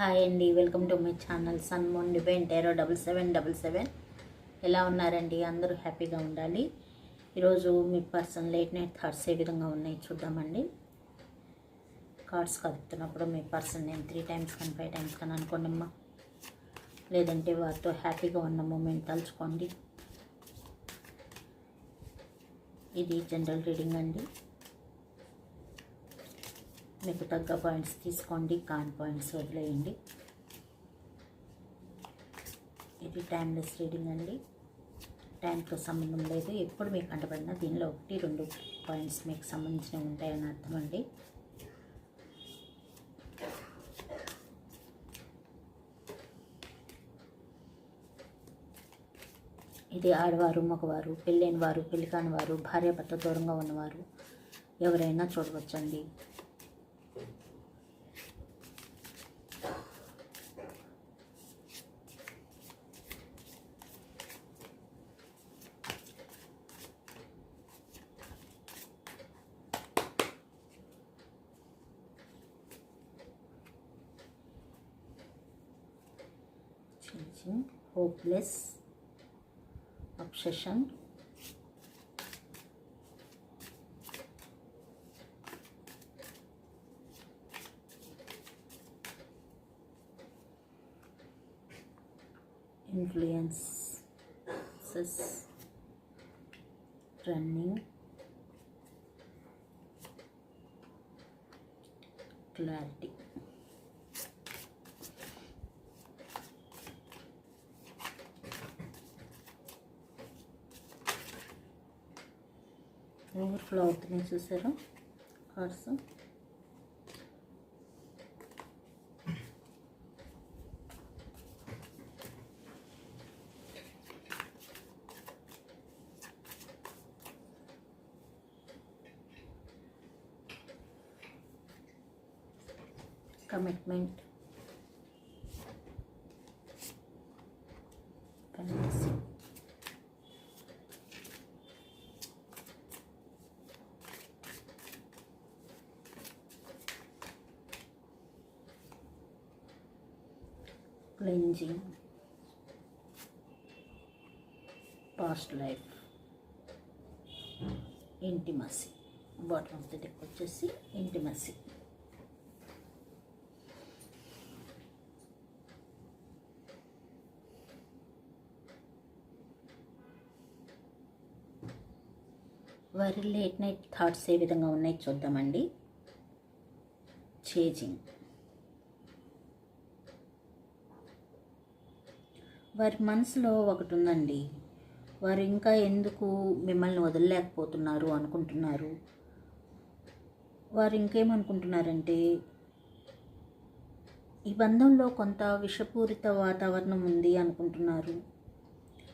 Hi అండి welcome to my channel sun moon divine tarot double seven double seven. ఎలా ఉన్నారండి? అందరూ హ్యాపీగా ఉండాలి. ఈరోజు మీ పర్సన్ లేట్ నైట్ థాట్స్ ఏ విధంగా ఉన్నాయి చూద్దామండి. కార్డ్స్ కలుపుతున్నప్పుడు మీ పర్సన్ నేను త్రీ టైమ్స్ కానీ ఫైవ్ టైమ్స్ కానీ అనుకోండి అమ్మా లేదంటే వారితో హ్యాపీగా ఉన్న మూమెంట్ తలుచుకోండి. ఇది జనరల్ రీడింగ్ అండి. మీకు తగ్గ పాయింట్స్ తీసుకోండి కాన్ పాయింట్స్ వదిలేయండి. ఇది టైమ్లెస్ రీడింగ్ అండి. టైంతో సంబంధం లేదు. ఎప్పుడు మీకు కంటపడినా దీనిలో ఒకటి రెండు పాయింట్స్ మీకు సంబంధించినవి ఉంటాయని అర్థం అండి. ఇది ఆడవారు మగవారు పెళ్ళైన వారు పెళ్ళి కాని వారు భార్యాభర్త దూరంగా ఉన్నవారు ఎవరైనా చూడవచ్చండి. Hopeless obsession. Influences. Running. Clarity overflow అవుతున్నాయి చూసారా? Cards commitment fantasy cleansing past life intimacy bottom of the deck వచ్చేసి ఇంటిమసీ వారి లేట్ నైట్ థాట్స్ ఏ విధంగా ఉన్నాయి చూద్దామండి. చేజింగ్ వారి మనసులో ఒకటి ఉందండి. వారు ఇంకా ఎందుకు మిమ్మల్ని వదలలేకపోతున్నారు అనుకుంటున్నారు? వారు ఇంకేమనుకుంటున్నారంటే ఈ బంధంలో కొంత విషపూరిత వాతావరణం ఉంది అనుకుంటున్నారు.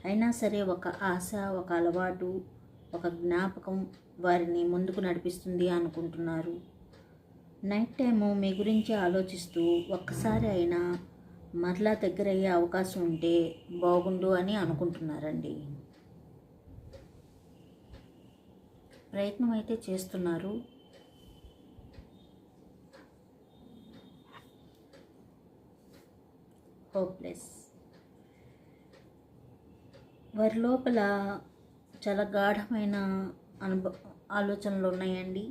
అయినా సరే ఒక ఆశ ఒక అలవాటు ఒక జ్ఞాపకం వారిని ముందుకు నడిపిస్తుంది అనుకుంటున్నారు. నైట్ టైము మీ గురించి ఆలోచిస్తూ ఒక్కసారి అయినా మరలా దగ్గర అయ్యే అవకాశం ఉంటే బాగుండు అని అనుకుంటున్నారండి. ప్రయత్నం అయితే చేస్తున్నారు. హోప్లెస్ వారి లోపల చాలా గాఢమైన అనుభవ ఆలోచనలు ఉన్నాయండి.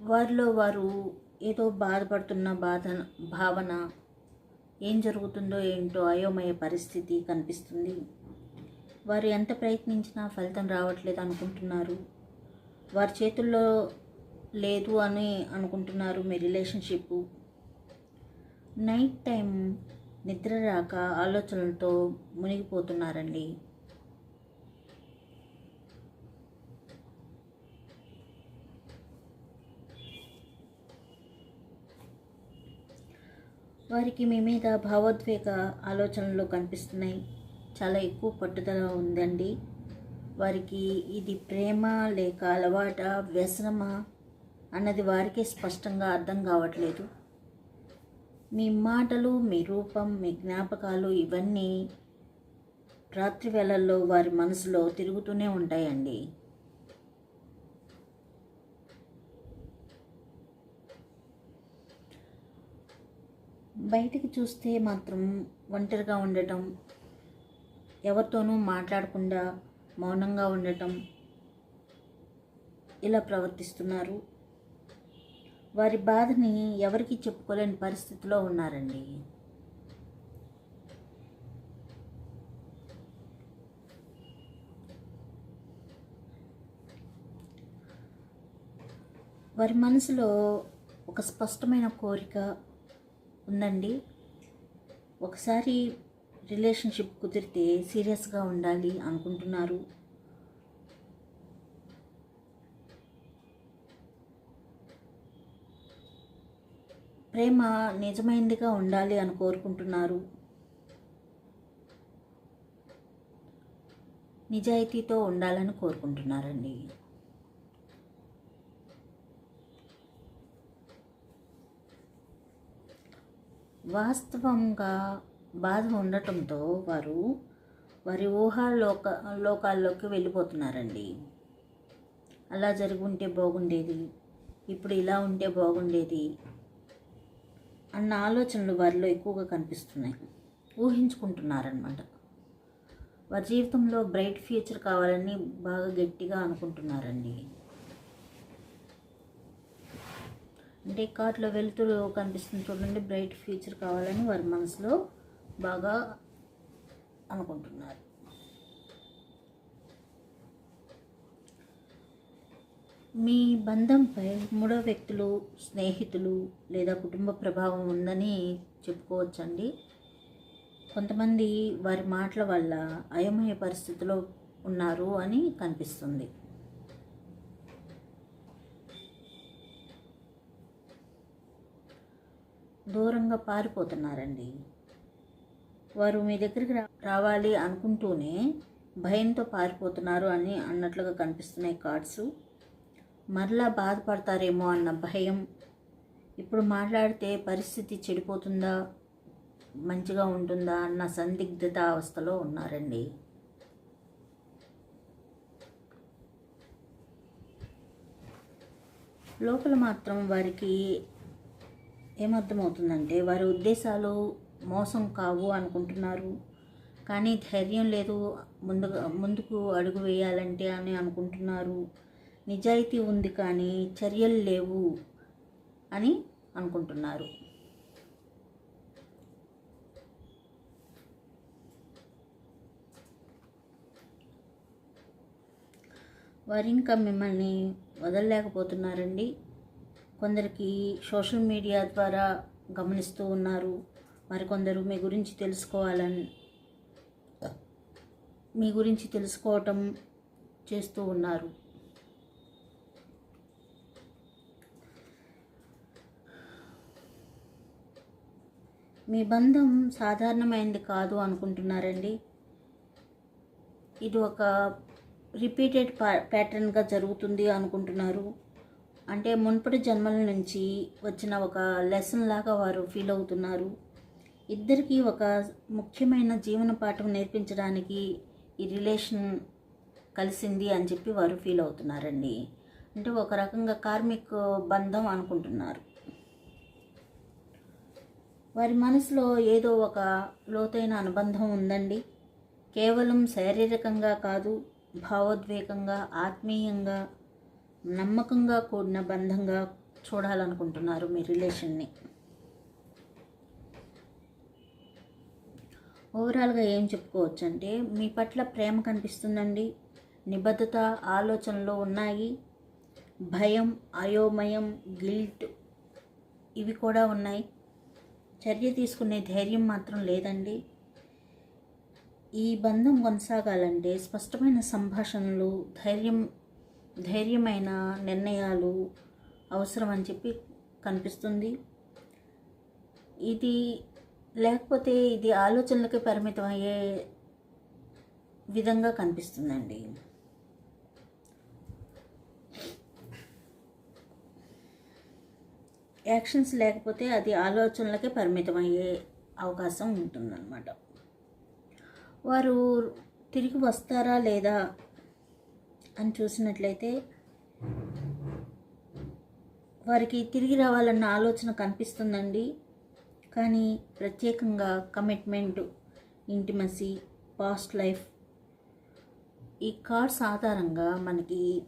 వారిలో వారు ఏదో బాధపడుతున్న బాధ భావన ఏం జరుగుతుందో ఏంటో అయోమయ పరిస్థితి కనిపిస్తుంది. వారు ఎంత ప్రయత్నించినా ఫలితం రావట్లేదు అనుకుంటున్నారు. వారి చేతుల్లో లేదు అని అనుకుంటున్నారు మీ రిలేషన్షిప్. నైట్ టైం నిద్ర రాక ఆలోచనలతో మునిగిపోతున్నారండి. వారికి మీ మీద భావోద్వేగ ఆలోచనలు కనిపిస్తున్నాయి. చాలా ఎక్కువ పట్టుదల ఉందండి. వారికి ఇది ప్రేమ లేక అలవాట వ్యసనమా అన్నది వారికే స్పష్టంగా అర్థం కావట్లేదు. మీ మాటలు మీ రూపం మీ జ్ఞాపకాలు ఇవన్నీ రాత్రి వేళల్లో వారి మనసులో తిరుగుతూనే ఉంటాయండి. బయటికి చూస్తే మాత్రం ఒంటరిగా ఉండటం ఎవరితోనూ మాట్లాడకుండా మౌనంగా ఉండటం ఇలా ప్రవర్తిస్తున్నారు. వారి బాధని ఎవరికి చెప్పుకోలేని పరిస్థితిలో ఉన్నారండి. వారి మనసులో ఒక స్పష్టమైన కోరిక ఉందండి. ఒకసారి రిలేషన్షిప్ కుదిరితే సీరియస్గా ఉండాలి అనుకుంటున్నారు. ప్రేమ నిజమైందిగా ఉండాలి అని కోరుకుంటున్నారు. నిజాయితీతో ఉండాలని కోరుకుంటున్నారండి. వాస్తవంగా బాధ ఉండటంతో వారు వారి ఊహాలోక లోకాల్లోకి వెళ్ళిపోతున్నారండి. అలా జరుగుంటే ఉంటే బాగుండేది ఇప్పుడు ఇలా ఉంటే బాగుండేది అన్న ఆలోచనలు వారిలో ఎక్కువగా కనిపిస్తున్నాయి. ఊహించుకుంటున్నారనమాట వారి జీవితంలో బ్రైట్ ఫ్యూచర్ కావాలని బాగా గట్టిగా అనుకుంటున్నారండి. అంటే కార్ట్లో వెలుతురు కనిపిస్తుంది చూడండి బ్రైట్ ఫ్యూచర్ కావాలని వారి మనసులో బాగా అనుకుంటున్నారు. మీ బంధంపై మూడో వ్యక్తులు స్నేహితులు లేదా కుటుంబ ప్రభావం ఉందని చెప్పుకోవచ్చండి. కొంతమంది వారి మాటల వల్ల అయోమయ పరిస్థితిలో ఉన్నారు అని కనిపిస్తుంది. దూరంగా పారిపోతున్నారండి. వారు మీ దగ్గరికి రావాలి అనుకుంటూనే భయంతో పారిపోతున్నారు అని అన్నట్లుగా కనిపిస్తున్నాయి కార్డ్స్. మరలా బాధపడతారేమో అన్న భయం. ఇప్పుడు మాట్లాడితే పరిస్థితి చెడిపోతుందా? మంచిగా ఉంటుందా అన్న సందిగ్ధత అవస్థలో ఉన్నారండి. లోపల మాత్రం వారికి ఏమర్థమవుతుందంటే వారి ఉద్దేశాలు మోసం కావు అనుకుంటున్నారు. కానీ ధైర్యం లేదు ముందుగా ముందుకు అడుగు వేయాలంటే అని అనుకుంటున్నారు. నిజాయితీ ఉంది కానీ చర్యలు లేవు అని అనుకుంటున్నారు. వారు ఇంకా మిమ్మల్ని వదలలేకపోతున్నారండి. కొందరికి సోషల్ మీడియా ద్వారా గమనిస్తూ ఉన్నారు. మరికొందరు మీ గురించి తెలుసుకోవాలని మీ గురించి తెలుసుకోవటం చేస్తూ ఉన్నారు. మీ బంధం సాధారణమైనది కాదు అనుకుంటున్నారండి. ఇది ఒక రిపీటెడ్ పా ప్యాటర్న్గా జరుగుతుంది అనుకుంటున్నారు. అంటే మున్పటి జన్మల నుంచి వచ్చిన ఒక లెసన్ లాగా వారు ఫీల్ అవుతున్నారు. ఇద్దరికీ ఒక ముఖ్యమైన జీవన పాఠం నేర్పించడానికి ఈ రిలేషన్ కలిసింది అని చెప్పి వారు ఫీల్ అవుతున్నారండి. అంటే ఒక రకంగా కార్మిక్ బంధం అనుకుంటున్నారు. వారి మనసులో ఏదో ఒక లోతైన అనుబంధం ఉందండి. కేవలం శారీరకంగా కాదు భావోద్వేగంగా ఆత్మీయంగా నమ్మకంగా కూడిన బంధంగా చూడాలనుకుంటున్నారు మీ రిలేషన్ని. ఓవరాల్గా ఏం చెప్పుకోవచ్చు అంటే మీ పట్ల ప్రేమ కనిపిస్తుందండి. నిబద్ధత ఆలోచనలు ఉన్నాయి. భయం అయోమయం గిల్ట్ ఇవి కూడా ఉన్నాయి. చర్య తీసుకునే ధైర్యం మాత్రం లేదండి. ఈ బంధం కొనసాగాలంటే స్పష్టమైన సంభాషణలు ధైర్యం ధైర్యమైన నిర్ణయాలు అవసరం అని చెప్పి కనిపిస్తుంది. ఇది లేకపోతే ఇది ఆలోచనలకి పరిమితం అయ్యే విధంగా కనిపిస్తుందండి. యాక్షన్స్ లేకపోతే అది ఆలోచనలకే పరిమితం అయ్యే అవకాశం ఉంటుందన్నమాట. వారు తిరిగి వస్తారా లేదా అని చూసినట్లయితే వారికి తిరిగి రావాలన్న ఆలోచన కనిపిస్తుందండి. కానీ ప్రత్యేకంగా కమిట్మెంట్ ఇంటిమసీ పాస్ట్ లైఫ్ ఈ కార్డ్స్ ఆధారంగా మనకి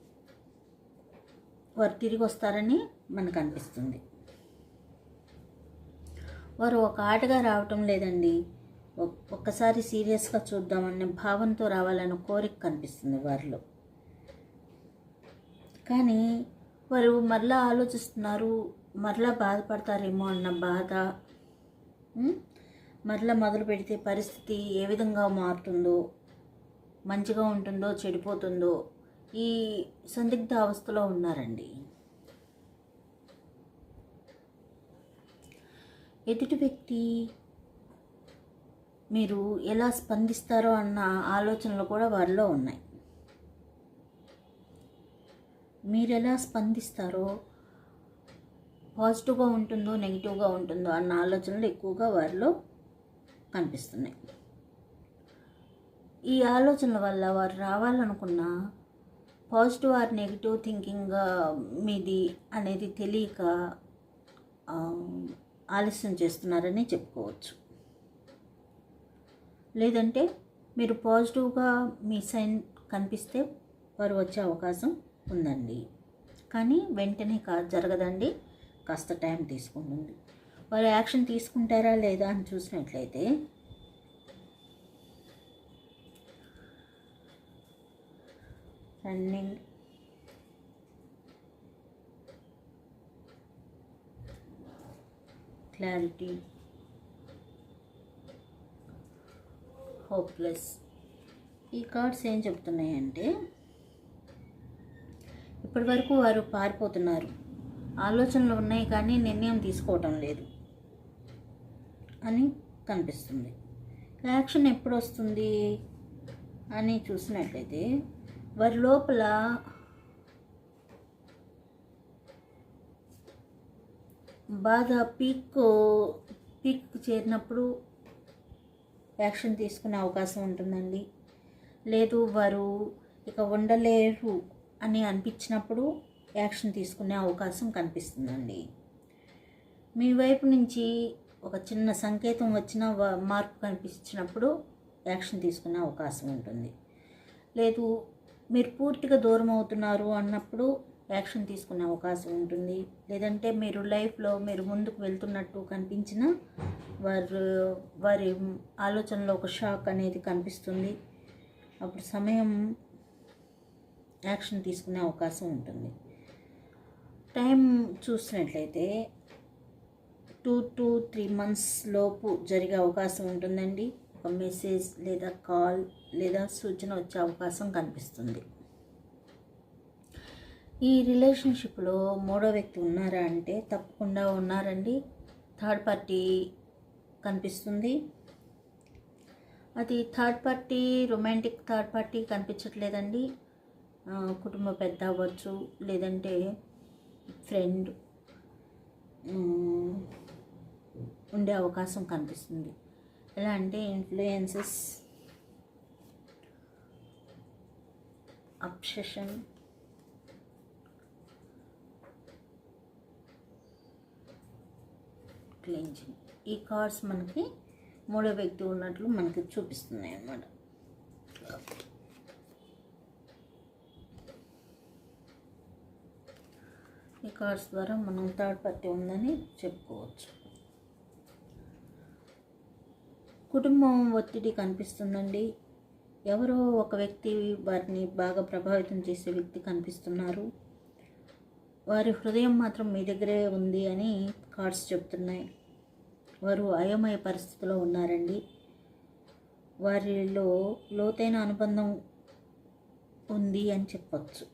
వారు తిరిగి వస్తారని మనకు అనిపిస్తుంది. వారు ఒక ఆటగా రావటం లేదండి. ఒక్కసారి సీరియస్గా చూద్దామనే భావంతో రావాలనే కోరిక కనిపిస్తుంది వారిలో. కానీ వారు మరలా ఆలోచిస్తున్నారు మరలా బాధపడతారేమో అన్న బాధ. మరలా మొదలు పెడితే పరిస్థితి ఏ విధంగా మారుతుందో మంచిగా ఉంటుందో చెడిపోతుందో ఈ సందిగ్ధ అవస్థలో ఉన్నారండి. ఎదుటి వ్యక్తి మీరు ఎలా స్పందిస్తారో అన్న ఆలోచనలు కూడా వారిలో ఉన్నాయి. మీరు ఎలా స్పందిస్తారో? పాజిటివ్గా ఉంటుందో నెగిటివ్గా ఉంటుందో అన్న ఆలోచనలు ఎక్కువగా వారిలో కనిపిస్తున్నాయి. ఈ ఆలోచనల వల్ల వారు రావాలనుకున్న పాజిటివ్ ఆర్ నెగిటివ్ థింకింగ్ మీది అనేది తెలియక ఆలస్యం చేస్తున్నారని చెప్పుకోవచ్చు. లేదంటే మీరు పాజిటివ్గా మీ సైన్ కనిపిస్తే వారు వచ్చే అవకాశం ఉందండి. కానీ వెంటనే కా జరగదండి. కాస్త టైం తీసుకుంటుంది. వారు యాక్షన్ తీసుకుంటారా లేదా అని చూసినట్లయితే రన్నింగ్ క్లారిటీ హోప్లెస్. ఈ కార్డ్స్ ఏం చెప్తున్నాయంటే ఇప్పటి వరకు వారు పారిపోతున్నారు. ఆలోచనలు ఉన్నాయి కానీ నిర్ణయం తీసుకోవటం లేదు అని కనిపిస్తుంది. యాక్షన్ ఎప్పుడు వస్తుంది అని చూసినట్లయితే వారి లోపల బాగా పీక్ పీక్ చేరినప్పుడు యాక్షన్ తీసుకునే అవకాశం ఉంటుందండి. లేదు వారు ఇక ఉండలేరు అని అనిపించినప్పుడు యాక్షన్ తీసుకునే అవకాశం కనిపిస్తుందండి. మీ వైపు నుంచి ఒక చిన్న సంకేతం వచ్చిన వ- మార్పు కనిపించినప్పుడు యాక్షన్ తీసుకునే అవకాశం ఉంటుంది. లేదు మీరు పూర్తిగా దూరం అవుతున్నారు అన్నప్పుడు యాక్షన్ తీసుకునే అవకాశం ఉంటుంది. లేదంటే మీరు లైఫ్లో మీరు ముందుకు వెళ్తున్నట్టు కనిపించిన వారు వారి ఆలోచనలో ఒక షాక్ అనేది కనిపిస్తుంది. అప్పుడు సమయం యాక్షన్ తీసుకునే అవకాశం ఉంటుంది. టైం చూసినట్లయితే టూ టు త్రీ మంత్స్ లోపు జరిగే అవకాశం ఉంటుందండి. ఒక మెసేజ్ లేదా కాల్ లేదా సూచన వచ్చే అవకాశం కనిపిస్తుంది. ఈ రిలేషన్షిప్లో మూడో వ్యక్తి ఉన్నారా అంటే తప్పకుండా ఉన్నారండి. థర్డ్ పార్టీ కనిపిస్తుంది. అది third party romantic third party కనిపించట్లేదండి. కుటుంబ పెద్ద అవ్వచ్చు లేదంటే ఫ్రెండ్ ఉండే అవకాశం కనిపిస్తుంది. ఎలా అంటే ఇన్ఫ్లుయెన్సెస్ అప్సెషన్ క్లెంజింగ్ ఈ కార్డ్స్ మనకి మూడో వ్యక్తి ఉన్నట్లు మనకి చూపిస్తున్నాయి అన్నమాట కార్డ్స్ ద్వారా మనం థర్డ్ పార్టీ ఉందని చెప్పుకోవచ్చు. కుటుంబం ఒత్తిడి కనిపిస్తుందండి. ఎవరో ఒక వ్యక్తి వారిని బాగా ప్రభావితం చేసే వ్యక్తి కనిపిస్తున్నారు. వారి హృదయం మాత్రం మీ దగ్గరే ఉంది అని కార్డ్స్ చెప్తున్నాయి. వారు అయోమయ పరిస్థితిలో ఉన్నారండి. వారిలో లోతైన అనుబంధం ఉంది అని చెప్పచ్చు.